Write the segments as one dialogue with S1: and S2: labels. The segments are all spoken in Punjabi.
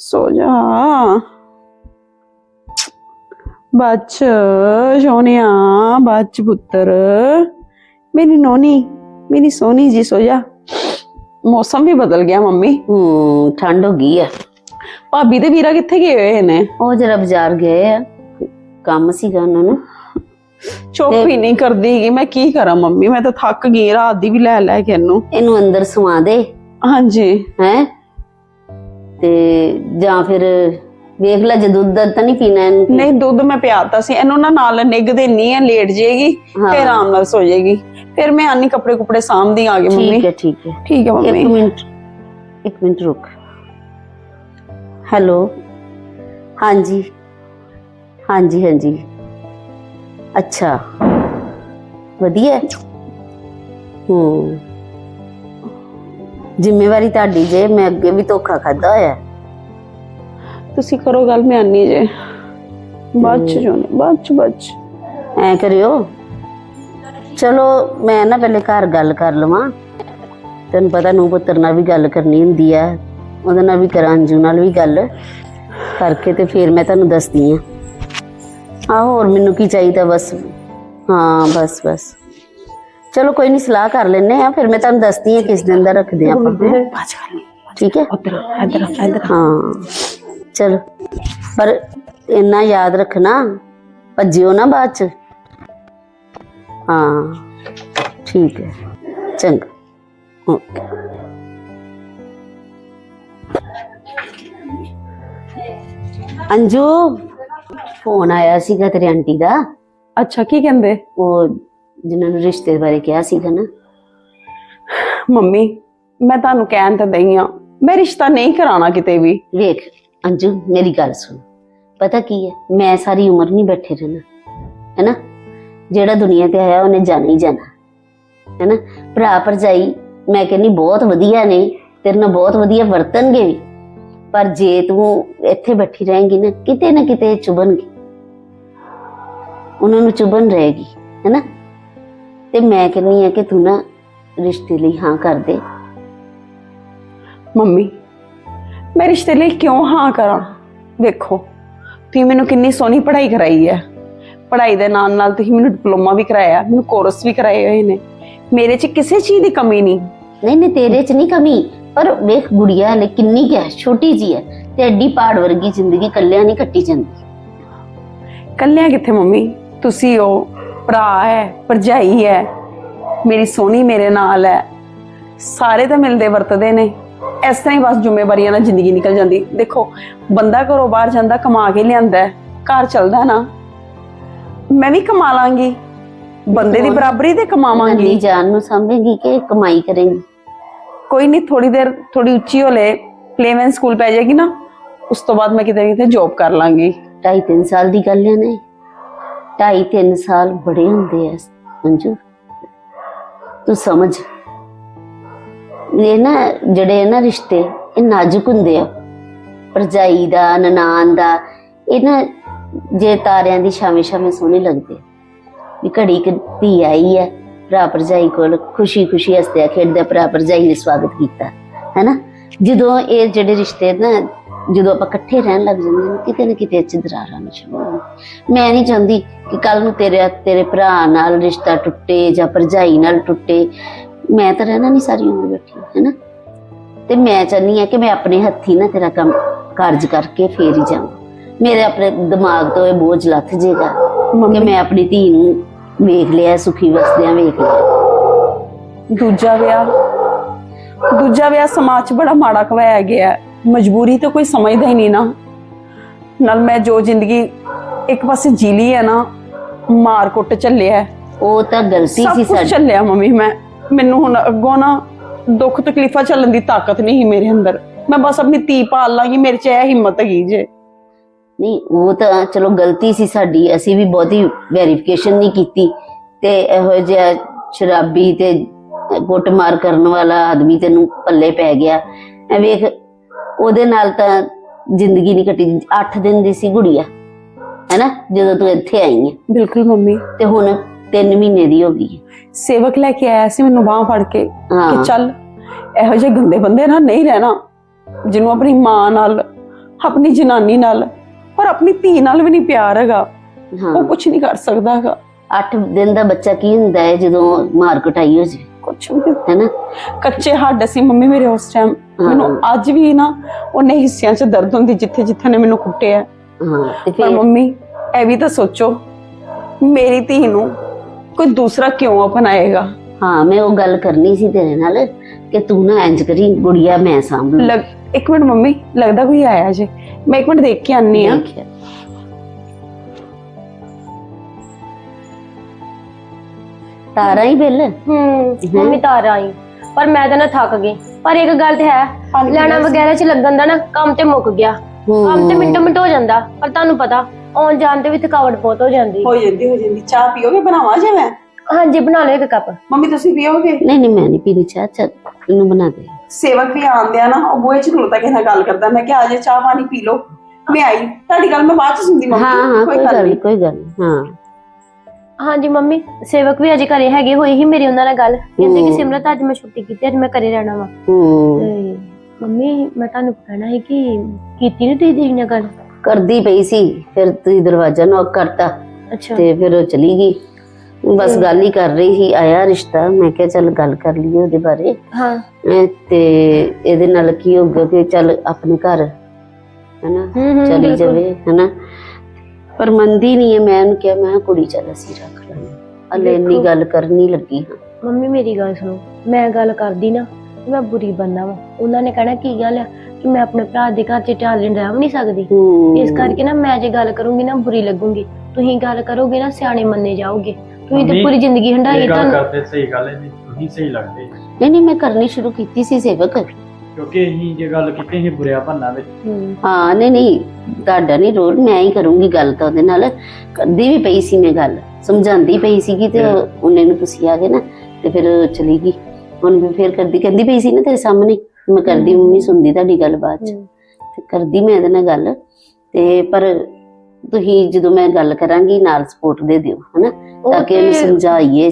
S1: ਸੋ ਜਾ ਬੱਚ ਸੋਨਿਆ ਬੱਚ ਪੁੱਤਰ ਮੇਰੀ ਨੋਨੀ ਮੇਰੀ ਸੋਨੀ ਜੀ ਸੋ ਜਾ ਮੌਸਮ ਵੀ ਬਦਲ ਗਿਆ ਮੰਮੀ
S2: ਹੂੰ ਠੰਡ ਹੋ ਗਈ ਆ
S1: ਭਾਬੀ ਤੇ ਵੀਰਾ ਕਿੱਥੇ ਗਏ ਹੋਏ ਨੇ
S2: ਉਹ ਜਰਾ ਬਾਜ਼ਾਰ ਗਏ ਆ ਕੰਮ ਸੀਗਾ ਉਹਨਾਂ ਨੂੰ
S1: ਚੁੱਪ ਹੀ ਨਹੀਂ ਕਰਦੀ ਕਿ ਮੈਂ ਕੀ ਕਰਾਂ ਮੰਮੀ ਮੈਂ ਤਾਂ ਥੱਕ ਗਈ ਰਾਤ ਦੀ ਵੀ ਲੈ ਲੈ ਕੇ ਇਹਨੂੰ
S2: ਇਹਨੂੰ ਅੰਦਰ ਸਵਾ ਦੇ
S1: ਹਾਂਜੀ
S2: ਹੈ ਤੇ ਜਾਂ ਫਿਰ ਵੇਖ ਲੈ ਜੇ ਦੁੱਧ ਤਾਂ ਨਹੀਂ ਪੀਣਾ ਇਹਨੂੰ
S1: ਨਹੀਂ ਦੁੱਧ ਮੈਂ ਪਿਆਤਾ ਸੀ। ਇਹਨੂੰ ਨਾ ਨਾਲ ਨਿੱਗ ਦੇਣੀ ਹੈ ਲੇਟ ਜਾਏਗੀ। ਤੇ ਆਰਾਮ ਨਾਲ ਸੋ ਜਾਏਗੀ ਫਿਰ ਮੈਂ ਆਨੀ ਕੱਪੜੇ ਕੁਪੜੇ ਸਾਂਭਦੀ ਆ ਗਈ ਮੰਮੀ।
S2: ਠੀਕ ਹੈ ਠੀਕ ਹੈ।
S1: ਠੀਕ ਹੈ
S2: ਇੱਕ
S1: ਮੰਮੀ
S2: ਮਿੰਟ ਇੱਕ ਮਿੰਟ ਰੁਕ। ਹੈਲੋ? ਹਾਂਜੀ। ਹਾਂਜੀ ਹਾਂਜੀ। ਅੱਛਾ। ਵਧੀਆ। ਹੈ? ਜ਼ਿੰਮੇਵਾਰੀ ਤੁਹਾਡੀ ਜੇ ਮੈਂ ਅੱਗੇ ਵੀ ਧੋਖਾ ਖਾਦਾ ਹੋਇਆ। ਹੈ।
S1: ਤੁਸੀਂ ਕਰੋ ਗੱਲ ਮੈਂ ਆਨੀ ਜੇ। ਬਾਅਦ ਚ ਜੋ ਬਾਅਦ ਚ ਬਾਅਦ ਚ।
S2: ਐ ਕਰਿਓ। ਚਲੋ ਮੈਂ ਨਾ ਪਹਿਲੇ ਘਰ ਗੱਲ ਕਰ ਲਵਾਂ। ਤੈਨੂੰ ਪਤਾ ਨੂੰ ਪੁੱਤਰ ਨਾਲ ਵੀ ਗੱਲ ਕਰਨੀ ਹੁੰਦੀ ਆ। ਉਹਦੇ ਨਾਲ ਵੀ ਕਰਾਂ ਅੰਜੂ ਨਾਲ ਵੀ ਗੱਲ ਕਰਕੇ ਤੇ ਫਿਰ ਮੈਂ ਤੁਹਾਨੂੰ ਦੱਸਦੀ ਆ। ਆ ਹੋਰ ਮੈਨੂੰ ਕੀ ਚਾਹੀਦਾ ਬਸ। ਹਾਂ ਬਸ ਬਸ। ਚਲੋ ਕੋਈ ਨਹੀਂ ਸਲਾਹ ਕਰ ਲੈਨੇ ਆ ਫਿਰ ਮੈਂ ਤੁਹਾਨੂੰ ਦੱਸਦੀ ਆ ਕਿਸ ਦਿਨ ਦਾ ਰੱਖਦੇ ਆ ਆਪਾਂ ਹੈਂ?
S1: ਬਾਅਦ ਚ ਕਰ ਲਈ
S2: ਠੀਕ ਹੈ
S1: ਉਧਰ ਇਧਰ ਇਧਰ
S2: ਹਾਂ ਚਲੋ ਪਰ ਇੰਨਾ ਯਾਦ ਰੱਖਣਾ ਭੱਜਿਓ ਨਾ ਬਾਅਦ ਚ ਹਾਂ ਠੀਕ ਹੈ ਚੰਗਾ ਓਕੇ ਅੰਜੂ ਫੋਨ ਆਇਆ ਸੀਗਾ ਤੇਰੀ ਆਂਟੀ ਦਾ
S1: ਅੱਛਾ ਕੀ ਕਹਿੰਦੇ
S2: ਉਹ ਜਿਨ੍ਹਾਂ ਨੂੰ ਰਿਸ਼ਤੇ ਬਾਰੇ ਕਿਹਾ ਸੀਗਾ ਨਾ
S1: ਮੰਮੀ ਮੈਂ ਤੁਹਾਨੂੰ ਕਹਿਣ ਤਾਂ ਦਈ ਆ ਮੈਂ ਰਿਸ਼ਤਾ ਨਹੀਂ ਕਰਾਉਣਾ ਕਿਤੇ ਵੀ।
S2: ਵੇਖ ਅੰਜੂ ਮੇਰੀ ਗੱਲ ਸੁਣ। ਪਤਾ ਕੀ ਹੈ? ਮੈਂ ਸਾਰੀ ਉਮਰ ਨਹੀਂ ਬੈਠੇ ਰਹਿਣਾ ਹੈਨਾ? ਜਿਹੜਾ ਦੁਨੀਆ ਤੇ ਆਇਆ ਉਹਨੇ ਜਾਣਾ ਹੀ ਜਾਣਾ ਹੈਨਾ? ਭਰਾ ਭਰਜਾਈ ਮੈਂ ਕਹਿੰਨੀ ਬਹੁਤ ਵਧੀਆ ਨੇ ਤੇਰੇ ਨਾਲ ਬਹੁਤ ਵਧੀਆ ਵਰਤਣਗੇ ਵੀ। ਪਰ ਜੇ ਤੂੰ ਇੱਥੇ ਬੈਠੀ ਰਹੇਂਗੀ ਨਾ ਕਿਤੇ ਨਾ ਕਿਤੇ ਚੁਬਣਗੇ ਉਹਨਾਂ ਨੂੰ ਚੁਬਨ ਰਹੇਗੀ ਹੈਨਾ? ਤੇ ਮੈਂ ਕਹਿੰਨੀ ਆ ਕਿ ਤੂੰ ਨਾ ਰਿਸ਼ਤੇ ਲਈ ਹਾਂ ਕਰ ਦੇ।
S1: ਮੰਮੀ ਮੈਂ ਰਿਸ਼ਤੇ ਲਈ ਕਿਉਂ ਹਾਂ ਕਰਾਂ? ਵੇਖੋ ਤੁਸੀਂ ਮੈਨੂੰ ਕਿੰਨੀ ਸੋਹਣੀ ਪੜ੍ਹਾਈ ਕਰਾਈ ਹੈ। ਪੜ੍ਹਾਈ ਦੇ ਨਾਲ ਨਾਲ ਤੁਸੀਂ ਮੈਨੂੰ ਡਿਪਲੋਮਾ ਵੀ ਕਰਾਇਆ ਮੈਨੂੰ ਕੋਰਸ ਵੀ ਕਰਾਏ ਹੋਏ ਨੇ। ਮੇਰੇ 'ਚ ਕਿਸੇ ਚੀਜ਼ ਦੀ ਕਮੀ ਨਹੀਂ।
S2: ਨਹੀਂ ਨਹੀਂ ਤੇਰੇ 'ਚ ਨਹੀਂ ਕਮੀ ਪਰ ਵੇਖ ਗੁੜੀਆ ਹਲੇ ਕਿੰਨੀ ਕੁ ਹੈ ਛੋਟੀ ਜੀ ਹੈ ਤੇ ਐਡੀ ਪਹਾੜ ਵਰਗੀ ਜ਼ਿੰਦਗੀ ਕੱਲਿਆਂ ਨਹੀਂ ਕੱਟੀ ਜਾਂਦੀ।
S1: ਕੱਲਿਆਂ ਕਿੱਥੇ ਮੰਮੀ? ਤੁਸੀਂ ਹੋ ਭਰਾ ਹੈ ਭਰਜਾਈ ਹੈ ਮੇਰੀ ਸੋਹਣੀ ਮੇਰੇ ਨਾਲ ਹੈ। ਸਾਰੇ ਤਾਂ ਮਿਲਦੇ ਵਰਤਦੇ ਨੇ। ਇਸ ਤਰ੍ਹਾਂ ਹੀ ਬਸ ਜ਼ਿੰਮੇਵਾਰੀਆਂ ਨਾਲ ਜ਼ਿੰਦਗੀ ਨਿਕਲ ਜਾਂਦੀ। ਦੇਖੋ ਬੰਦਾ ਘਰੋਂ ਬਾਹਰ ਜਾਂਦਾ ਕਮਾ ਕੇ ਲਿਆਂਦਾ ਹੈ, ਘਰ ਚੱਲਦਾ ਨਾ। ਮੈਂ ਵੀ ਕਮਾ ਲਾਂਗੀ। ਬੰਦੇ ਦੀ ਬਰਾਬਰੀ ਤੇ ਕਮਾਵਾਂਗੀ।
S2: ਜਾਨ ਨੂੰ ਸਮਝੇਗੀ ਕਿ ਕਮਾਈ ਕਰੇਂਗੀ।
S1: ਕੋਈ ਨਹੀਂ ਥੋੜੀ ਦੇਰ ਥੋੜੀ ਉੱਚੀ ਹੋ ਲੈ। ਪਲੇਵੈਨ ਸਕੂਲ ਪੈ ਜਾਏਗੀ ਨਾ। ਉਸ ਤੋਂ ਬਾਅਦ ਮੈਂ ਕਿਤੇ ਕਿਤੇ ਜੌਬ ਕਰ ਲਾਂਗੀ।
S2: ਢਾਈ ਤਿੰਨ ਸਾਲ ਦੀ ਗੱਲ ਹੈ ਨਹੀਂ ਢਾਈ ਤਿੰਨ ਸਾਲ ਬੜੇ ਹੁੰਦੇ ਆ, ਅੰਜੂ। ਤੂੰ ਸਮਝ। ਇਹ ਨਾ, ਜਿਹੜੇ ਨਾ ਰਿਸ਼ਤੇ, ਇਹ ਨਾਜ਼ੁਕ ਹੁੰਦੇ ਆ। ਭਰਜਾਈ ਦਾ ਨਨਾਨ ਦਾ, ਇਹ ਨਾ ਜੇ ਤਾਰਿਆਂ ਦੀ ਛਾਵੇਂ ਛਾਵੇਂ ਸੋਹਣੇ ਲੱਗਦੇ ਵੀ ਘੜੀ ਕੁ ਧੀ ਆਈ ਹੈ ਭਰਾ ਭਰਜਾਈ ਕੋਲ ਖੁਸ਼ੀ ਖੁਸ਼ੀ ਹੱਸਦਿਆ ਖੇਡਦੇ ਭਰਾ ਭਰਜਾਈ ਨੇ ਸਵਾਗਤ ਕੀਤਾ, ਹੈਨਾ? ਜਦੋਂ ਇਹ ਜਿਹੜੇ ਰਿਸ਼ਤੇ ਨਾ ਜਦੋਂ ਆਪਾਂ ਇਕੱਠੇ ਰਹਿਣ ਲੱਗ ਜਾਂਦੇ ਨੇ ਕਿਤੇ ਨਾ ਕਿਤੇ ਚ ਦਰਾਰਾਂ ਹੋ ਮੈਂ ਨਹੀਂ ਚਾਹੁੰਦੀ ਕਿ ਕੱਲ ਨੂੰ ਤੇਰੇ ਤੇਰੇ ਭਰਾ ਨਾਲ ਰਿਸ਼ਤਾ ਟੁੱਟੇ ਜਾਂ ਭਰਜਾਈ ਨਾਲ ਟੁੱਟੇ। ਮੈਂ ਤਾਂ ਰਹਿਣਾ ਨਹੀਂ ਸਾਰੀ ਉਮਰ ਬੈਠੀ ਹੈਨਾ? ਤੇ ਮੈਂ ਚਾਹੁੰਦੀ ਹਾਂ ਕਿ ਮੈਂ ਆਪਣੇ ਹੱਥੀ ਨਾ ਤੇਰਾ ਕੰਮ ਕਾਰਜ ਕਰਕੇ ਫੇਰ ਹੀ ਜਾਵਾਂ। ਮੇਰੇ ਆਪਣੇ ਦਿਮਾਗ ਤੋਂ ਇਹ ਬੋਝ ਲੱਥ ਜਾਏਗਾ ਕਿ ਮੈਂ ਆਪਣੀ ਧੀ ਨੂੰ ਵੇਖ ਲਿਆ ਸੁਖੀ ਵਸਦਿਆਂ ਵੇਖ ਲਿਆ।
S1: ਦੂਜਾ ਵਿਆਹ ਦੂਜਾ ਵਿਆਹ ਸਮਾਜ 'ਚ ਬੜਾ ਮਾੜਾ ਕਵਾਇਆ ਗਿਆ। ਹੈ। ਮਜਬੂਰੀ ਤਾਂ ਕੋਈ ਸਮਝਦਾ ਹੀ ਨਹੀਂ ਨਾ। ਨਾਲ ਮੈਂ ਜੋ ਜ਼ਿੰਦਗੀ ਇੱਕ ਪਾਸੇ ਜੀ ਲਈ ਹੈ ਨਾ ਮਾਰ ਕੁੱਟ ਚੱਲਿਆ। ਹੈ।
S2: ਉਹ ਤਾਂ ਗਲਤੀ
S1: ਸਭ
S2: ਸੀ
S1: ਕੁਝ
S2: ਸਾਡੀ।
S1: ਚੱਲਿਆ ਮੰਮੀ ਮੈਂ। ਮੈਨੂੰ ਹੁਣ ਅੱਗੋਂ ਨਾ ਦੁੱਖ ਤਕਲੀਫਾਂ ਚੱਲਣ ਦੀ ਤਾਕਤ ਨਹੀਂ ਸੀ ਮੇਰੇ ਅੰਦਰ। ਮੈਂ ਬਸ ਆਪਣੀ ਧੀ ਪਾਲ ਲਾਂਗੀ ਮੇਰੇ 'ਚ ਇਹ ਹਿੰਮਤ ਹੈਗੀ ਜੇ।
S2: ਨਹੀਂ ਉਹ ਤਾਂ ਚਲੋ ਗਲਤੀ ਸੀ ਸਾਡੀ ਅਸੀਂ ਵੀ ਬਹੁਤੀ ਵੈਰੀਫਿਕੇਸ਼ਨ ਨਹੀਂ ਕੀਤੀ। ਤੇ ਇਹੋ ਜਿਹਾ ਸ਼ਰਾਬੀ ਤੇ ਕੁੱਟਮਾਰ ਕਰਨ ਵਾਲਾ ਆਦਮੀ ਤੈਨੂੰ ਪੱਲੇ ਪੈ ਗਿਆ। ਐ ਵੇਖ ਉਹਦੇ ਨਾਲ ਤਾਂ ਜ਼ਿੰਦਗੀ ਨਹੀਂ ਕੱਟੀ 8 ਦਿਨ ਦੀ ਸੀ ਗੁੜੀਆ ਹੈਨਾ? ਜਦੋਂ ਤੂੰ ਇੱਥੇ ਆਈ ਹੈ
S1: ਬਿਲਕੁਲ ਮੰਮੀ।
S2: ਤੇ ਹੁਣ 3 ਮਹੀਨੇ ਦੀ ਹੋ ਗਈ ਹੈ।
S1: ਸੇਵਕ ਲੈ ਕੇ ਆਇਆ ਸੀ ਮੈਨੂੰ ਬਾਹ ਫੜ ਕੇ ਕਿ
S2: ਹਾਂ।
S1: ਚੱਲ ਇਹੋ ਜਿਹੇ ਗੰਦੇ ਬੰਦੇ ਨਾਲ ਨਹੀਂ ਰਹਿਣਾ। ਜਿਹਨੂੰ ਆਪਣੀ ਮਾਂ ਨਾਲ ਆਪਣੀ ਜਨਾਨੀ ਨਾਲ ਪਰ ਆਪਣੀ ਧੀ ਨਾਲ ਵੀ ਨਹੀਂ ਪਿਆਰ ਹੈਗਾ।
S2: ਹਾਂ।
S1: ਉਹ ਕੁਝ ਨਹੀਂ ਕਰ ਸਕਦਾ ਹੈਗਾ।
S2: 8 ਦਿਨ ਦਾ ਬੱਚਾ ਕੀ ਹੁੰਦਾ ਹੈ ਜਦੋਂ ਮਾਰ ਕੁਟਾਈ ਹੋ ਜਾਵੇ?
S1: ਕੁਝ ਵੀ
S2: ਹੈਨਾ
S1: ਕੱਚੇ ਹੱਡ ਸੀ ਮੰਮੀ ਮੇਰੇ ਉਸ ਟਾਈਮ। ਮੈਨੂੰ ਅੱਜ ਵੀ ਨਾ ਉਹਨੇ ਹਿੱਸਿਆਂ 'ਚ ਦਰਦ ਹੁੰਦੀ ਜਿੱਥੇ ਜਿੱਥੇ ਨੇ ਮੈਨੂੰ ਕੁੱਟਿਆ।
S2: ਹਾਂ
S1: ਪਰ ਮੰਮੀ ਇਹ ਵੀ ਤਾਂ ਸੋਚੋ ਮੇਰੀ ਧੀ ਨੂੰ ਕੋਈ ਦੂਸਰਾ ਕਿਉਂ ਅਪਣਾਏਗਾ?
S2: ਹਾਂ ਮੈਂ ਉਹ ਗੱਲ ਕਰਨੀ ਸੀ ਤੇਰੇ ਨਾਲ ਕਿ ਤੂੰ ਨਾ ਇੰਜ ਕਰੀ ਗੁੜੀਆ ਮੈਂ ਸਾਂਭ ਲੂੰ
S1: ਇੱਕ ਮਿੰਟ ਮੰਮੀ ਲੱਗਦਾ ਕੋਈ ਆਇਆ ਜੇ? ਮੈਂ ਇੱਕ ਮਿੰਟ ਦੇਖ ਕੇ ਆਨੀ ਆ
S2: ਤਾਰਾ ਹੀ ਬਿੱਲ।
S3: ਹੂੰ ਮੰਮੀ ਤਾਂ ਆਈ। ਪਰ ਮੈਂ ਤਾਂ ਨਾ ਥੱਕ ਗਈ। ਪਰ ਇੱਕ ਗੱਲ ਤੇ ਹੈ
S1: ਪਾਣੀ
S3: ਲੈਣਾ ਵਗੈਰਾ ਚ ਲੱਗਣ ਦਾ ਨਾ ਕੰਮ ਤੇ ਮੁੱਕ ਗਿਆ। ਕੰਮ ਤੇ ਮਿੰਟੋ ਮਿੰਟ ਹੋ ਜਾਂਦਾ ਪਰ ਤੁਹਾਨੂੰ ਪਤਾ ਆਉਣ ਜਾਣ ਤੇ ਵੀ ਥਕਾਵਟ ਬਹੁਤ ਹੋ ਜਾਂਦੀ।
S1: ਹੋ ਜਾਂਦੀ ਹੋ ਜਾਂਦੀ। ਚਾਹ ਪੀਓਗੇ ਬਣਾਵਾਂ ਜੇ ਮੈਂ?
S3: ਹਾਂਜੀ ਬਣਾ ਲਓ ਇੱਕ ਕੱਪ।
S1: ਮੰਮੀ ਤੁਸੀਂ ਪੀਓਗੇ
S2: ਨਹੀਂ ਨਹੀਂ ਮੈਂ ਨਹੀਂ ਪੀਣੀ ਚਾਹ ਚੱਲ ਇਹਨੂੰ ਬਣਾ ਦੇ।
S1: ਸੇਵਕ ਵੀ ਆਉਂਦੇ ਆ ਨਾ ਉਹ ਬੂਹੇ ਚ ਖਲੋਤਾ ਕਿਸੇ ਨਾਲ ਗੱਲ ਕਰਦਾ। ਮੈਂ ਕਿਹਾ ਆਜੇ ਚਾਹ ਪਾਣੀ ਪੀ ਲਓ। ਮੈਂ ਆਈ। ਤੁਹਾਡੀ ਗੱਲ ਮੈਂ ਬਾਅਦ ਚ ਸੁਣਦੀ ਮੰਮੀ।
S2: ਹਾਂ ਹਾਂ ਕੋਈ ਗੱਲ ਨਹੀਂ ਕੋਈ ਗੱਲ ਨਹੀਂ ਹਾਂ।
S3: ਹਾਂਜੀ ਮੰਮੀ ਸੇਵਕ ਵੀ ਅਜੇ ਘਰੇ ਹੈਗੇ ਹੋਈ ਹੀ ਮੇਰੀ ਉਹਨਾਂ ਨਾਲ ਗੱਲ। ਕਹਿੰਦੇ ਕਿ ਸਿਮਰਤ ਅੱਜ ਮੈਂ ਛੁੱਟੀ ਕੀਤੀ ਅੱਜ ਮੈਂ ਘਰੇ ਰਹਿਣਾ ਵਾ।
S2: ਹੂੰ।
S3: ਤੇ ਮੰਮੀ ਮੈਂ ਤੁਹਾਨੂੰ ਕਹਿਣਾ ਹੈ ਕਿ ਕੀਤੀ ਨਹੀਂ ਤੁਸੀਂ ਦੀਦੀ ਨਾਲ ਗੱਲ?
S2: ਕਰਦੀ ਪਈ ਸੀ ਫਿਰ ਤੁਸੀਂ ਦਰਵਾਜ਼ਾ ਨੌਕ ਕਰਤਾ
S3: ਅੱਛਾ।
S2: ਤੇ ਫਿਰ ਉਹ ਚਲੀ ਗਈ। ਬਸ ਗੱਲ ਹੀ ਕਰ ਰਹੀ ਸੀ ਆਇਆ ਰਿਸ਼ਤਾ ਮੈਂ ਕਿਹਾ ਚੱਲ ਗੱਲ ਕਰ ਲਈਏ ਉਹਦੇ ਬਾਰੇ।
S3: ਹਾਂ।
S2: ਤੇ ਇਹਦੇ ਨਾਲ ਕੀ ਹੋਊਗਾ ਕਿ ਚੱਲ ਆਪਣੇ ਘਰ ਹੈਨਾ
S3: ਹੂੰ ਹੂੰ
S2: ਚਲੀ
S3: ਬਿਲਕੁਲ।
S2: ਜਾਵੇ ਹੈਨਾ। ਪਰ ਮੰਨਦੀ ਨਹੀਂ ਹੈ ਮੈਂ ਉਹਨੂੰ ਕਿਹਾ ਮੈਂ ਕਿਹਾ ਕੁੜੀ ਚੱਲ ਅਸੀਂ ਰੱਖ ਲਾਂਗੇ। ਹਲੇ ਇੰਨੀ। ਗੱਲ ਕਰਨੀ ਲੱਗੀ ਹਾਂ।
S3: ਮੰਮੀ ਮੇਰੀ ਗੱਲ ਸੁਣੋ। ਮੈਂ ਗੱਲ ਕਰਦੀ ਨਾ ਤੇ ਮੈਂ ਬੁਰੀ ਬੰਦਾ ਵਾ। ਉਹਨਾਂ ਨੇ ਕਹਿਣਾ ਕੀ ਗੱਲ ਆ? ਕਿ ਮੈਂ ਆਪਣੇ ਭਰਾ ਦੇ ਘਰ ਚ ਟਾਲੈਂਟ ਰਹਿ ਵੀ ਨਹੀਂ ਸਕਦੀ।
S2: ਹੂੰ।
S3: ਇਸ ਕਰਕੇ ਨਾ ਮੈਂ ਜੇ ਗੱਲ ਕਰੂੰਗੀ ਨਾ ਬੁਰੀ ਲੱਗੂਗੀ। ਤੁਸੀਂ ਗੱਲ ਕਰੋਗੇ ਨਾ ਸਿਆਣੇ ਮੰਨੇ ਜਾਓਗੇ। ਤੁਸੀਂ ਤੇ
S4: ਮੰਮੀ,
S3: ਪੂਰੀ ਜ਼ਿੰਦਗੀ
S4: ਇਹ ਗੱਲ
S3: ਤੁਹਾਨੂੰ।
S4: ਕਰਦੇ ਸਹੀ ਗੱਲ ਹੈ ਜੀ। ਤੁਸੀਂ ਸਹੀ ਲੱਗਦੇ।
S2: ਨਹੀਂ ਨਹੀਂ ਮੈਂ ਕਰਨੀ ਸ਼ੁਰੂ ਕੀਤੀ ਸੀ ਸੇਵਕ।
S4: ਕਿਉਂਕਿ ਅਸੀਂ ਜੇ ਗੱਲ ਕੀਤੀ ਸੀ ਬੁਰਿਆ ਭੰਨਾ ਵਿੱਚ।
S3: ਹੂੰ,
S2: ਨਹੀਂ ਨਹੀਂ ਤੁਹਾਡਾ ਨਹੀਂ ਰੋਲ ਮੈਂ ਹੀ ਕਰੂੰਗੀ ਗੱਲ ਤਾਂ ਉਹਦੇ ਨਾਲ। ਕਰਦੀ ਵੀ ਪਈ ਸੀ ਮੈਂ ਗੱਲ ਸਮਝਾਉਂਦੀ ਪਈ ਸੀਗੀ ਤੇ? ਉਹਨੇ ਨੂੰ ਤੁਸੀਂ ਆ ਗਏ ਨਾ ਤੇ ਫਿਰ ਚਲੀ ਗਈ। ਹੁਣ ਵੀ ਫਿਰ ਕਰਦੀ ਕਹਿੰਦੀ ਪਈ ਸੀ ਨਾ ਤੇਰੇ ਸਾਹਮਣੇ ਮੈਂ ਕਰਦੀ ਮੰਮੀ ਸੁਣਦੀ ਤੁਹਾਡੀ ਗੱਲ ਬਾਅਦ ਚ। ਤੇ ਕਰਦੀ ਮੈਂ ਇਹਦੇ ਨਾਲ ਗੱਲ ਤੇ ਪਰ ਤੁਸੀਂ ਜਦੋਂ ਮੈਂ ਗੱਲ ਕਰਾਂਗੀ ਨਾਲ ਸਪੋਰਟ ਦੇ ਦਿਓ ਹਨਾ?
S3: ਉਹ
S2: ਤਾਂ ਕਿ ਇਹਨੂੰ
S3: ਤੇ-
S2: ਸਮਝਾਈਏ।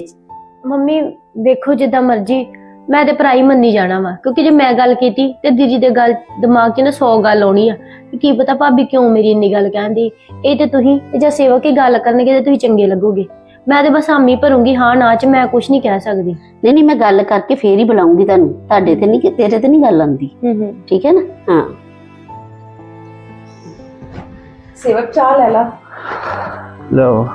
S3: ਮੰਮੀ ਵੇਖੋ ਜਿੱਦਾਂ ਮਰਜ਼ੀ ਮੈਂ ਤੇ ਭਰਾ ਹੀ ਮੰਨੀ ਜਾਣਾ ਵਾ ਕਿਉਂਕਿ ਜੇ ਮੈਂ ਗੱਲ ਕੀਤੀ ਤੇ ਦੀਦੀ ਦੇ ਗੱਲ ਦਿਮਾਗ 'ਚ ਨਾ 100 ਗੱਲ ਆਉਣੀ ਆ ਕਿ ਕੀ ਪਤਾ ਭਾਬੀ ਕਿਉਂ ਮੇਰੀ ਇੰਨੀ ਗੱਲ ਕਹਿੰਦੀ ਇਹ ਤੇ ਤੁਸੀਂ ਤੇ ਜੇ ਸੇਵਕ ਹੀ ਗੱਲ ਕਰਨਗੇ ਤੇ ਤੁਸੀਂ ਚੰਗੇ ਲੱਗੋਗੇ। ਮੈਂ ਤੇ ਬਸ ਹਾਮੀ ਭਰੂੰਗੀ ਹਾਂ ਨਾ ਚ ਮੈਂ ਕੁਝ ਨਹੀਂ ਕਹਿ ਸਕਦੀ।
S2: ਨਹੀਂ ਨਹੀਂ ਮੈਂ ਗੱਲ ਕਰਕੇ ਫੇਰ ਹੀ ਬੁਲਾਉਂਗੀ ਤੁਹਾਨੂੰ ਤੁਹਾਡੇ ਤੇ ਨਹੀਂ ਤੇਰੇ ਤੇ ਨਹੀਂ ਗੱਲ ਆਉਂਦੀ।
S3: ਹੂੰ ਹੂੰ।
S2: ਠੀਕ ਹੈ ਨਾ? ਹਾਂ।
S1: ਸੇਵਕ ਚਾਹ ਲੈ ਲਾ।
S4: ਲਓ।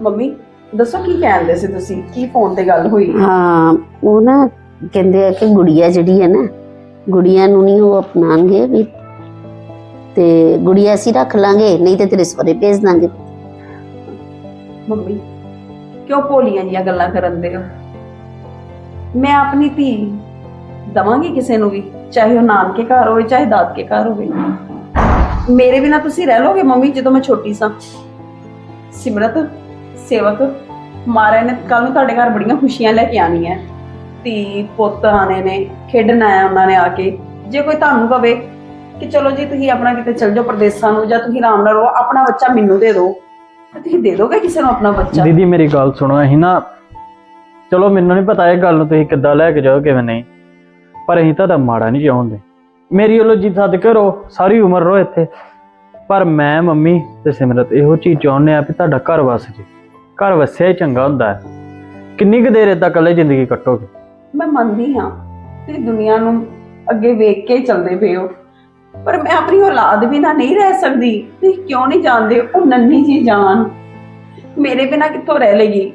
S1: ਮੰਮੀ ਦੱਸੋ ਕੀ ਕਹਿੰਦੇ ਸੀ ਤੁਸੀਂ? ਕੀ ਫੋਨ ਤੇ ਗੱਲ ਹੋਈ?
S2: ਹਾਂ ਉਹ ਨਾ ਕਹਿੰਦੇ ਆ ਕਿ ਗੁੜੀਆ ਜਿਹੜੀ ਹੈ ਨਾ ਗੁੜੀਆ ਨੂੰ ਨਹੀਂ ਉਹ ਅਪਣਾਣਗੇ ਵੀ ਤੇ ਗੁੜੀਆ ਅਸੀਂ ਰੱਖ ਲਾਂਗੇ ਨਹੀਂ ਤੇ ਤੇਰੇ ਸਹੁਰੇ ਭੇਜ ਦਾਂਗੇ।
S1: ਮੰਮੀ ਕਿਉਂ ਭੋਲੀਆਂ ਜੀਆਂ ਗੱਲਾਂ ਕਰਨ ਦੇ ਹੋ? ਮੈਂ ਆਪਣੀ ਧੀ ਦਵਾਂਗੀ ਕਿਸੇ ਨੂੰ ਵੀ ਚਾਹੇ ਉਹ ਨਾਨਕੇ ਘਰ ਹੋਵੇ ਚਾਹੇ ਦਾਦਕੇ ਘਰ ਹੋਵੇ। ਮੇਰੇ ਬਿਨਾ ਤੁਸੀਂ ਰਹਿ ਲੋਗੇ ਮੰਮੀ ਜਦੋਂ ਮੈਂ ਛੋਟੀ ਸਾਂ? ਸਿਮਰਤ ਸੇਵਕ ਮਾਰੇ ਨੇ ਕੱਲ ਨੂੰ ਤੁਹਾਡੇ ਘਰ ਬੜੀਆਂ ਖੁਸ਼ੀਆਂ ਲੈ ਕੇ ਆਣੀਆਂ ਧੀ ਪੁੱਤ ਆਣੇ ਨੇ, ਖੇਡਣਾ ਹੈ ਉਹਨਾਂ ਨੇ ਆ ਕੇ। ਜੇ ਕੋਈ ਤੁਹਾਨੂੰ ਕਵੇ ਕਿ ਚਲੋ ਜੀ ਤੁਸੀਂ ਆਪਣਾ ਕਿਤੇ ਚਲ ਜਾਓ ਪ੍ਰਦੇਸਾਂ ਨੂੰ ਜਾਂ ਤੁਸੀਂ ਆਰਾਮ ਨਾਲ ਰਹੋ, ਆਪਣਾ ਬੱਚਾ ਮੈਨੂੰ ਦੇ ਦਿਓ। ਤੁਸੀਂ ਦੇ ਦੋਗੇ ਕਿਸੇ ਨੂੰ ਆਪਣਾ ਬੱਚਾ?
S4: ਦੀਦੀ, ਮੇਰੀ ਗੱਲ ਸੁਣੋ, ਅਸੀਂ ਨਾ ਚਲੋ ਮੈਨੂੰ ਨਹੀਂ ਪਤਾ ਇਹ ਗੱਲ ਨੂੰ ਤੁਸੀਂ ਕਿੱਦਾਂ ਲੈ ਕੇ ਜਾਓ, ਕਿਵੇਂ ਨਹੀਂ। ਪਰ ਅਸੀਂ ਤੁਹਾਡਾ ਮਾੜਾ ਨਹੀਂ ਚਾਹੁੰਦੇ। ਮੇਰੀ ਵੱਲੋਂ ਜੀ ਸੱਦ ਕੇ ਰਹੋ, ਸਾਰੀ ਉਮਰ ਰਹੋ ਇੱਥੇ। ਪਰ ਮੈਂ, ਮੰਮੀ ਤੇ ਸਿਮਰਤ ਇਹੋ ਚੀਜ਼ ਚਾਹੁੰਦੇ ਆ ਵੀ ਤੁਹਾਡਾ ਘਰ ਵਸ ਜੇ। ਘਰ ਵਸਿਆ ਹੀ ਚੰਗਾ ਹੁੰਦਾ ਹੈ। ਕਿੰਨੀ ਕੁ ਦੇਰ ਏਦਾਂ ਇਕੱਲੇ ਜ਼ਿੰਦਗੀ ਕੱਟੋਗੇ?
S1: ਮੈਂ ਮੰਨਦੀ ਹਾਂ ਤੁਸੀਂ ਦੁਨੀਆ ਨੂੰ ਅੱਗੇ ਵੇਖ ਕੇ ਚੱਲਦੇ ਪਏ ਹੋ। ਪਰ ਮੈਂ ਆਪਣੀ ਔਲਾਦ ਬਿਨਾਂ ਨਹੀਂ ਰਹਿ ਸਕਦੀ। ਤੁਸੀਂ ਕਿਉਂ ਨਹੀਂ ਜਾਣਦੇ ਉਹ ਨੰਨੀ ਜੀ ਜਾਨ? ਮੇਰੇ ਬਿਨਾਂ ਕਿੱਥੋਂ ਰਹਿ ਲੇਗੀ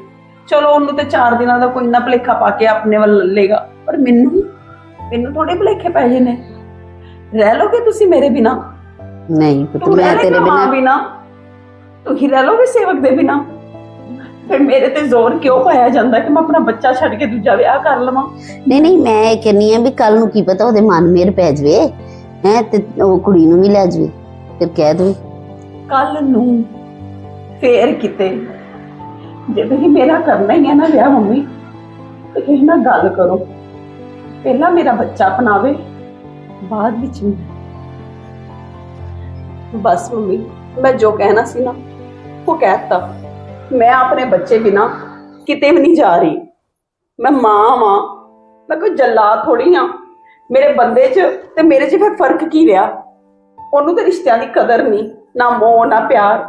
S1: ਚਲੋ ਉਹਨੂੰ ਤੇ 4 ਦਿਨਾਂ ਦਾ ਕੋਈ ਨਾ ਭਲੇਖਾ ਪਾ ਕੇ ਆਪਣੇ ਵੱਲ ਲੱਲੇਗਾ ਪਰ ਮੈਨੂੰ ਮੈਨੂੰ ਥੋੜੇ ਭਲੇਖੇ ਪੈ ਜੇ ਨੇ। ਰਹਿ ਲੋਗੇ ਤੁਸੀਂ ਮੇਰੇ ਬਿਨਾਂ?
S2: ਨਹੀਂ ਪੁੱਤ
S1: ਤੂੰ
S2: ਮੈਂ
S1: ਰਹਿ
S2: ਤੇਰੇ
S1: ਤੇਰੇ
S2: ਬਿਨਾ
S1: ਬਿਨਾਂ। ਤੂੰ ਹੀ ਰਹਿ ਲੋਗੇ ਸੇਵਕ ਦੇ ਬਿਨਾਂ? ਫਿਰ ਮੇਰੇ ਤੇ ਜ਼ੋਰ ਕਿਉਂ ਪਾਇਆ ਜਾਂਦਾ ਕਿ ਮੈਂ ਆਪਣਾ ਬੱਚਾ ਛੱਡ ਕੇ ਦੂਜਾ ਵਿਆਹ ਕਰ ਲਵਾਂ?
S2: ਨਹੀਂ ਨਹੀਂ ਮੈਂ ਇਹ ਕਹਿੰਨੀ ਆ ਵੀ ਕੱਲ ਨੂੰ ਕੀ ਪਤਾ ਉਹਦੇ ਮਨ ਮੇਰ ਪੈ ਜਵੇ ਹੈ ਤੇ ਉਹ ਕੁੜੀ ਨੂੰ ਵੀ ਲੈ ਜਵੇ। ਫਿਰ ਕਹਿ ਦਵੇ
S1: ਕੱਲ ਨੂੰ ਫੇਰ ਕਿਤੇ ਜੇ ਤੁਸੀਂ ਮੇਰਾ ਕਰਨਾ ਹੀ ਹੈ ਨਾ ਵਿਆਹ ਮੰਮੀ ਤੇ ਕਿਸੇ ਨਾਲ ਗੱਲ ਕਰੋ। ਪਹਿਲਾਂ ਮੇਰਾ ਬੱਚਾ ਅਪਣਾਵੇ ਬਾਅਦ ਵਿੱਚ ਮੈਂ। ਬਸ ਮੰਮੀ ਮੈਂ ਜੋ ਕਹਿਣਾ ਸੀ ਨਾ ਉਹ ਕਹਿਤਾ ਮੈਂ ਆਪਣੇ ਬੱਚੇ ਬਿਨਾ ਕਿਤੇ ਵੀ ਨਹੀਂ ਜਾ ਰਹੀ। ਮੈਂ ਮਾਂ ਵਾਂ ਮੈਂ ਕੋਈ ਜੱਲਾਦ ਥੋੜੀ ਆ। ਮੇਰੇ ਬੰਦੇ 'ਚ ਤੇ ਮੇਰੇ 'ਚ ਫਿਰ ਫ਼ਰਕ ਕੀ ਰਿਹਾ? ਉਹਨੂੰ ਤੇ ਰਿਸ਼ਤਿਆਂ ਦੀ ਕਦਰ ਨਹੀਂ ਨਾ ਮੋਹ ਨਾ ਪਿਆਰ।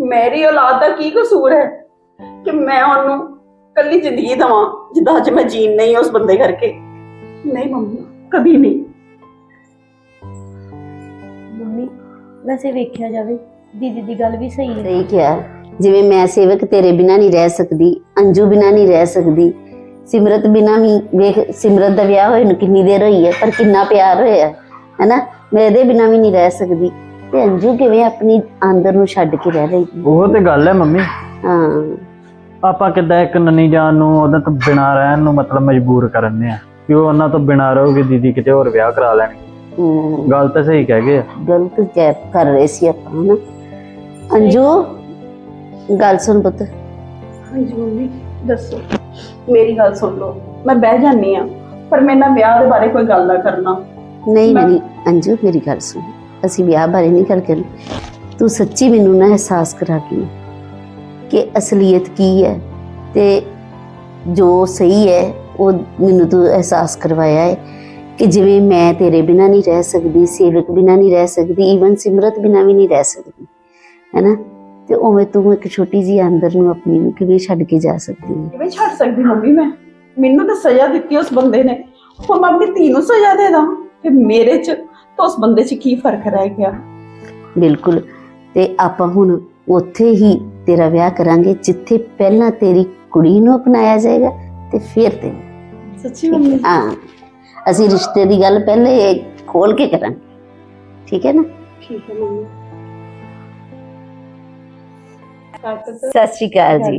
S1: ਮੇਰੀ ਔਲਾਦ ਦਾ ਕੀ ਕਸੂਰ ਹੈ ਕਿ ਮੈਂ ਉਹਨੂੰ ਕੱਲੀ ਜ਼ਿੰਦਗੀ ਦਵਾਂ ਜਿੱਦਾਂ ਅੱਜ ਮੈਂ ਜੀਣ ਨਹੀਂ ਉਸ ਬੰਦੇ ਕਰਕੇ? ਨਹੀਂ ਮੰਮੀ ਕਦੀ ਨਹੀਂ।
S3: ਮੰਮੀ ਵੈਸੇ ਵੇਖਿਆ ਜਾਵੇ ਦੀਦੀ ਦੀ ਗੱਲ ਵੀ ਸਹੀ ਹੈ।
S2: ਸਹੀ ਕਿਹਾ। ਜਿਵੇਂ ਮੈਂ ਸੇਵਕ ਤੇਰੇ ਬਿਨਾ ਨਹੀਂ ਰਹਿ ਸਕਦੀ ਅੰਜੂ ਬਿਨਾ ਨਹੀਂ ਰਹਿ ਸਕਦੀ ਸਿਮਰਤ ਬਿਨਾ ਵੀ ਵੇਖ ਸਿਮਰਤ ਦਾ ਵਿਆਹ ਹੋਏ ਨੂੰ ਕਿੰਨੀ ਦੇਰ ਹੋਈ ਹੈ ਪਰ ਕਿੰਨਾ ਪਿਆਰ ਹੋਇਆ ਹੈਨਾ? ਮੈਂ ਇਹਦੇ ਬਿਨਾ ਵੀ ਨਹੀਂ ਰਹਿ ਸਕਦੀ। ਤੇ ਅੰਜੂ ਕਿਵੇਂ ਆਪਣੀ ਅੰਦਰ ਨੂੰ ਛੱਡ ਕੇ ਰਹਿ ਰਹੀ?
S4: ਉਹ ਤੇ ਗੱਲ ਹੈ ਮੰਮੀ।
S2: ਹਾਂ।
S4: ਆਪਾਂ ਕਿੱਦਾਂ ਇੱਕ ਨੰਨੀ ਜਾਨ ਨੂੰ ਉਹਦੇ ਤੋਂ ਬਿਨਾਂ ਰਹਿਣ ਨੂੰ ਮਤਲਬ ਮਜਬੂਰ ਕਰਨੇ ਆ ਕਿ ਉਹ ਉਹਨਾਂ ਤੋਂ ਬਿਨਾਂ ਰਹੂਗੀ ਦੀਦੀ ਕਿਤੇ ਹੋਰ ਵਿਆਹ ਕਰਾ ਲੈਣਗੇ ਗੱਲ ਤਾਂ ਸਹੀ ਕਹਿ ਗਏ।
S2: ਗਲਤ ਜੈ ਕਰ ਰਹੇ ਸੀ ਆਪਾਂ ਹਨਾ? ਅੰਜੂ ਗੱਲ ਸੁਣ ਪੁੱਤ।
S1: ਹਾਂਜੀ ਮੰਮੀ ਦੱਸੋ। ਮੇਰੀ ਗੱਲ ਸੁਣ ਲਓ। ਮੈਂ ਬਹਿ ਜਾਨੀ ਆ ਪਰ ਮੇਰੇ ਨਾਲ ਵਿਆਹ ਦੇ ਬਾਰੇ ਕੋਈ ਗੱਲ ਨਾ ਕਰਨਾ।
S2: ਨਹੀਂ
S1: ਮੈਂ-
S2: ਨਹੀਂ ਅੰਜੂ ਮੇਰੀ ਗੱਲ ਸੁਣ। ਅਸੀਂ ਵਿਆਹ ਬਾਰੇ ਨਹੀਂ ਗੱਲ ਕਰਨੀ। ਤੂੰ ਸੱਚੀ ਮੈਨੂੰ ਨਾ ਅਹਿਸਾਸ ਕਰਾ ਕੇ ਕਿ ਅਸਲੀਅਤ ਕੀ ਹੈ ਤੇ ਜੋ ਸਹੀ ਹੈ ਉਹ ਮੈਨੂੰ ਤੂੰ ਅਹਿਸਾਸ ਕਰਵਾਇਆ ਹੈ ਕਿ ਜਿਵੇਂ ਮੈਂ ਤੇਰੇ ਬਿਨਾ ਨਹੀਂ ਰਹਿ ਸਕਦੀ ਸੇਵਕ ਬਿਨਾ ਨਹੀਂ ਰਹਿ ਸਕਦੀ ਈਵਨ ਸਿਮਰਤ ਬਿਨਾ ਵੀ ਨਹੀਂ ਰਹਿ ਸਕਦੀ। ਹੈਨਾ ਤੇ ਉਵੇਂ ਤੂੰ ਇੱਕ ਛੋਟੀ ਜੀ ਅੰਦਰ ਨੂੰ ਆਪਣੀ ਨੂੰ ਕਿਵੇਂ ਛੱਡ ਕੇ ਜਾ ਸਕਦੀ ਹੈ?
S1: ਕਿਵੇਂ ਛੱਡ ਸਕਦੀ ਮੰਮੀ ਮੈਂ? ਮੈਨੂੰ ਤਾਂ ਸਜ਼ਾ ਦਿੱਤੀ ਉਸ ਬੰਦੇ ਨੇ। ਹੁਣ ਮੈਂ ਆਪਣੀ ਧੀ ਨੂੰ ਸਜ਼ਾ ਦੇ ਦਾਂ। ਤੇ ਮੇਰੇ 'ਚ ਤੇ ਉਸ ਬੰਦੇ 'ਚ ਕੀ ਫ਼ਰਕ ਰਹਿ ਗਿਆ?
S2: ਬਿਲਕੁਲ। ਤੇ ਆਪਾਂ ਹੁਣ ਉੱਥੇ ਹੀ ਤੇਰਾ ਵਿਆਹ ਕਰਾਂਗੇ ਜਿੱਥੇ ਪਹਿਲਾਂ ਤੇਰੀ ਕੁੜੀ ਨੂੰ ਅਪਣਾਇਆ ਜਾਏਗਾ ਤੇ ਫਿਰ ਤੇ
S1: ਸੱਚੀ ਮੰਮੀ?
S2: ਹਾਂ। ਅਸੀਂ ਰਿਸ਼ਤੇ ਦੀ ਗੱਲ ਪਹਿਲੇ ਖੋਲ ਕੇ ਕਰਾਂਗੇ। ਠੀਕ ਹੈ ਨਾ?
S1: ਠੀਕ ਹੈ ਮੰਮੀ।
S2: ਸਤਿ ਸ਼੍ਰੀ ਅਕਾਲ ਜੀ।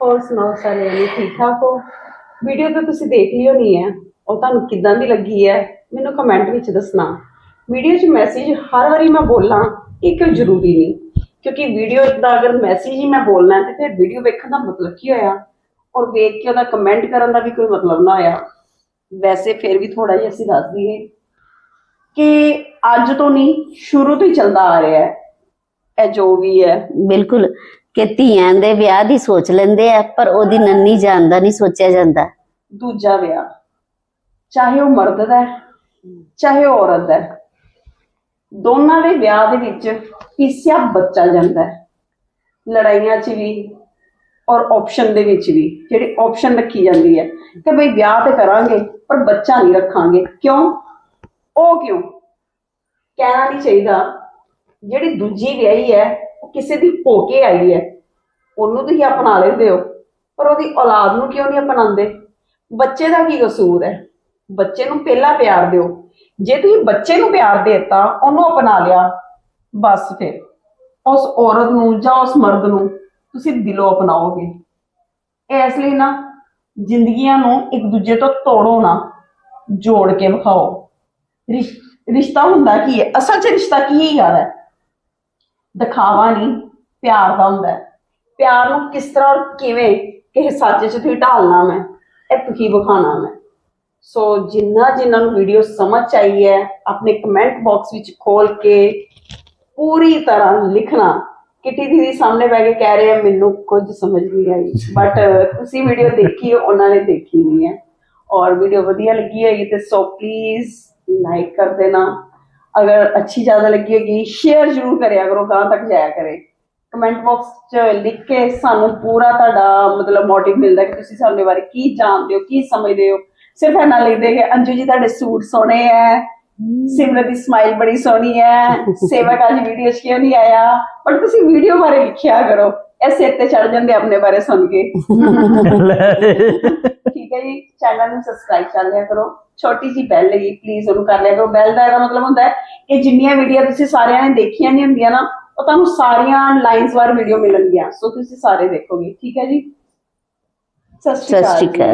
S1: ਹੋਰ ਸੁਣਾਓ ਸਾਰੇ ਜਣੇ ਠੀਕ ਠਾਕ ਹੋ? ਵੀਡੀਓ ਤਾਂ ਤੁਸੀਂ ਦੇਖ ਲਿਓ ਨਹੀਂ ਹੈ। ਉਹ ਤੁਹਾਨੂੰ ਕਿੱਦਾਂ ਦੀ ਲੱਗੀ ਹੈ ਮੈਨੂੰ ਕਮੈਂਟ ਵਿੱਚ ਦੱਸਣਾ। ਵੀਡੀਓ 'ਚ ਮੈਸੇਜ ਹਰ ਵਾਰੀ ਮੈਂ ਬੋਲਾਂ ਇਹ ਕਿਉਂ ਜ਼ਰੂਰੀ ਨਹੀਂ? ਕਿਉਂਕਿ ਵੀਡੀਓ ਦਾ ਅਗਰ ਮੈਸੇਜ ਹੀ ਮੈਂ ਬੋਲਣਾ ਤੇ ਫਿਰ ਵੀਡੀਓ ਵੇਖਣ ਦਾ ਮਤਲਬ ਕੀ ਹੋਇਆ? ਔਰ ਵੇਖ ਕੇ ਉਹਦਾ ਕਮੈਂਟ ਕਰਨ ਦਾ ਵੀ ਕੋਈ ਮਤਲਬ ਨਾ ਹੋਇਆ। ਵੈਸੇ ਫਿਰ ਵੀ ਥੋੜਾ ਜਿਹਾ ਅਸੀਂ ਦੱਸ ਦਈਏ ਕਿ ਅੱਜ ਤੋਂ ਨਹੀਂ ਸ਼ੁਰੂ ਤੋਂ ਹੀ ਚੱਲਦਾ ਆ ਰਿਹਾ ਹੈ। ਇਹ ਜੋ ਵੀ ਹੈ।
S2: ਬਿਲਕੁਲ ਕਿ ਧੀਆਂ ਦੇ ਵਿਆਹ ਦੀ ਸੋਚ ਲੈਂਦੇ ਆ ਪਰ ਉਹਦੀ ਨੰਨੀ ਜਾਣ ਦਾ ਨਹੀਂ ਸੋਚਿਆ ਜਾਂਦਾ।
S1: ਦੂਜਾ ਵਿਆਹ ਚਾਹੇ ਉਹ ਮਰਦ ਦਾ ਹੈ ਚਾਹੇ ਉਹ ਔਰਤ ਦਾ ਹੈ ਦੋਨਾਂ ਦੇ ਵਿਆਹ ਦੇ ਵਿੱਚ ਪੀਸਿਆ ਬੱਚਾ ਜਾਂਦਾ ਹੈ। ਲੜਾਈਆਂ 'ਚ ਵੀ ਔਰ ਆਪਸ਼ਨ ਦੇ ਵਿੱਚ ਵੀ ਜਿਹੜੀ ਆਪਸ਼ਨ ਰੱਖੀ ਜਾਂਦੀ ਹੈ ਕਿ ਭਈ ਵਿਆਹ ਤੇ ਕਰਾਂਗੇ ਪਰ ਬੱਚਾ ਨਹੀਂ ਰੱਖਾਂਗੇ। ਕਿਉਂ? ਉਹ ਕਿਉਂ? ਕਹਿਣਾ ਨਹੀਂ ਚਾਹੀਦਾ ਜਿਹੜੀ ਦੂਜੀ ਵਿਆਹੀ ਹੈ, ਉਹ ਕਿਸੇ ਦੀ ਹੋ ਕੇ ਆਈ ਹੈ। ਉਹਨੂੰ ਤੁਸੀਂ ਅਪਣਾ ਲੈਂਦੇ ਹੋ, ਪਰ ਉਹਦੀ ਔਲਾਦ ਨੂੰ ਕਿਉਂ ਨਹੀਂ ਅਪਣਾਉਂਦੇ? ਬੱਚੇ ਦਾ ਕੀ ਕਸੂਰ ਹੈ? ਬੱਚੇ ਨੂੰ ਪਹਿਲਾਂ ਪਿਆਰ ਦਿਓ। ਜੇ ਤੁਸੀਂ ਬੱਚੇ ਨੂੰ ਪਿਆਰ ਦੇਤਾ, ਉਹਨੂੰ ਅਪਣਾ ਲਿਆ, ਬਸ ਫਿਰ। ਉਸ ਔਰਤ ਨੂੰ ਜਾਂ ਉਸ ਮਰਦ ਨੂੰ ਤੁਸੀਂ ਦਿਲੋਂ ਅਪਣਾਓਗੇ। ਇਸ ਲਈ ਨਾ, ਜ਼ਿੰਦਗੀਆਂ ਨੂੰ ਇੱਕ ਦੂਜੇ ਤੋਂ ਤੋੜੋ ਨਾ, ਜੋੜ ਕੇ ਵਿਖਾਓ। ਰਿਸ਼- ਰਿਸ਼ਤਾ ਹੁੰਦਾ ਕੀ ਹੈ? ਅਸਲ 'ਚ ਰਿਸ਼ਤਾ ਕੀ ਹੀ ਗੱਲ ਹੈ? ਦਿਖਾਵਾ ਨਹੀਂ ਪਿਆਰ ਦਾ ਹੁੰਦਾ ਹੈ। ਪਿਆਰ ਨੂੰ ਕਿਸ ਤਰ੍ਹਾਂ ਔਰ ਕਿਵੇਂ ਕਿਸੇ ਸੱਚ 'ਚ ਤੁਸੀਂ ਢਾਲਣਾ ਮੈਂ ਇਹ ਤੁਸੀਂ ਵਿਖਾਣਾ ਮੈਂ। ਸੋ ਜਿੰਨਾ ਜਿਨ੍ਹਾਂ ਨੂੰ ਵੀਡੀਓ ਸਮਝ ਆਈ ਹੈ ਆਪਣੇ ਕਮੈਂਟ ਬਾਕਸ ਵਿੱਚ ਖੋਲ ਕੇ ਪੂਰੀ ਤਰ੍ਹਾਂ ਲਿਖਣਾ। ਕਿਟੀ ਦੀਦੀ ਸਾਹਮਣੇ ਬੈ ਕੇ ਕਹਿ ਰਹੇ ਆ ਮੈਨੂੰ ਕੁਝ ਸਮਝ ਨਹੀਂ ਆਈ। ਬਟ ਤੁਸੀਂ ਵੀਡੀਓ ਦੇਖੀ ਹੈ, ਉਹਨਾਂ ਨੇ ਦੇਖੀ ਨਹੀਂ ਹੈ। ਔਰ ਵੀਡੀਓ ਵਧੀਆ ਲੱਗੀ ਹੋਈ ਤੇ ਸੋ ਪਲੀਜ਼ ਲਾਈਕ ਕਰ ਦੇਣਾ। ਅਗਰ ਅੱਛੀ ਜ਼ਿਆਦਾ ਲੱਗੀ ਹੋਗੀ ਸ਼ੇਅਰ ਜ਼ਰੂਰ ਕਰਿਆ ਕਰੋ ਗਾਂ ਤੱਕ ਜਾਇਆ ਕਰੇ। ਕਮੈਂਟ ਬਾਕਸ 'ਚ ਲਿਖ ਕੇ ਸਾਨੂੰ ਪੂਰਾ ਤੁਹਾਡਾ ਮਤਲਬ ਮੋਟਿਵ ਮਿਲਦਾ ਕਿ ਤੁਸੀਂ ਸਾਡੇ ਬਾਰੇ ਕੀ ਜਾਣਦੇ ਹੋ ਕੀ ਸਮਝਦੇ ਹੋ। ਸਿਰਫ ਇਹਨਾਂ ਲਿਖਦੇ ਕਿ ਅੰਜੂ ਜੀ ਤੁਹਾਡੇ ਸੂਟ ਸੋਹਣੇ ਹੈ ਸਿਮਰਤ ਦੀ ਸਮਾਈਲ ਬੜੀ ਸੋਹਣੀ ਹੈ ਸੇਵਕ ਅੱਜ ਵੀਡੀਓ 'ਚ ਕਿਉਂ ਨਹੀਂ ਆਇਆ? ਬਟ ਤੁਸੀਂ ਵੀਡੀਓ ਬਾਰੇ ਲਿਖਿਆ ਕਰੋ। ਸਿਰ ਤੇ ਚੜ ਜਾਂਦੇ ਆਪਣੇ ਬਾਰੇ ਸੁਣ ਕੇ। ਠੀਕ ਹੈ ਜੀ ਚੈਨਲ ਨੂੰ ਸਬਸਕ੍ਰਾਈਬ ਕਰ ਲਿਆ ਕਰੋ। ਛੋਟੀ ਜੀ ਬੈਲ ਹੈਗੀ ਪਲੀਜ਼ ਉਹਨੂੰ ਕਰ ਲਿਆ ਕਰੋ। ਬੈਲ ਦਾ ਇਹਦਾ ਮਤਲਬ ਹੁੰਦਾ ਹੈ ਕਿ ਜਿੰਨੀਆਂ ਵੀਡੀਓ ਤੁਸੀਂ ਸਾਰਿਆਂ ਨੇ ਦੇਖੀਆਂ ਨਹੀਂ ਹੁੰਦੀਆਂ ਨਾ ਉਹ ਤੁਹਾਨੂੰ ਸਾਰੀਆਂ ਲਾਈਨਸ ਵਾਰ ਵੀਡੀਓ ਮਿਲਣਗੀਆਂ। ਸੋ ਤੁਸੀਂ ਸਾਰੇ ਦੇਖੋਗੇ। ਠੀਕ ਹੈ ਜੀ? ਸਤਿ
S2: ਸ਼੍ਰੀ। ਅਕਾਲ।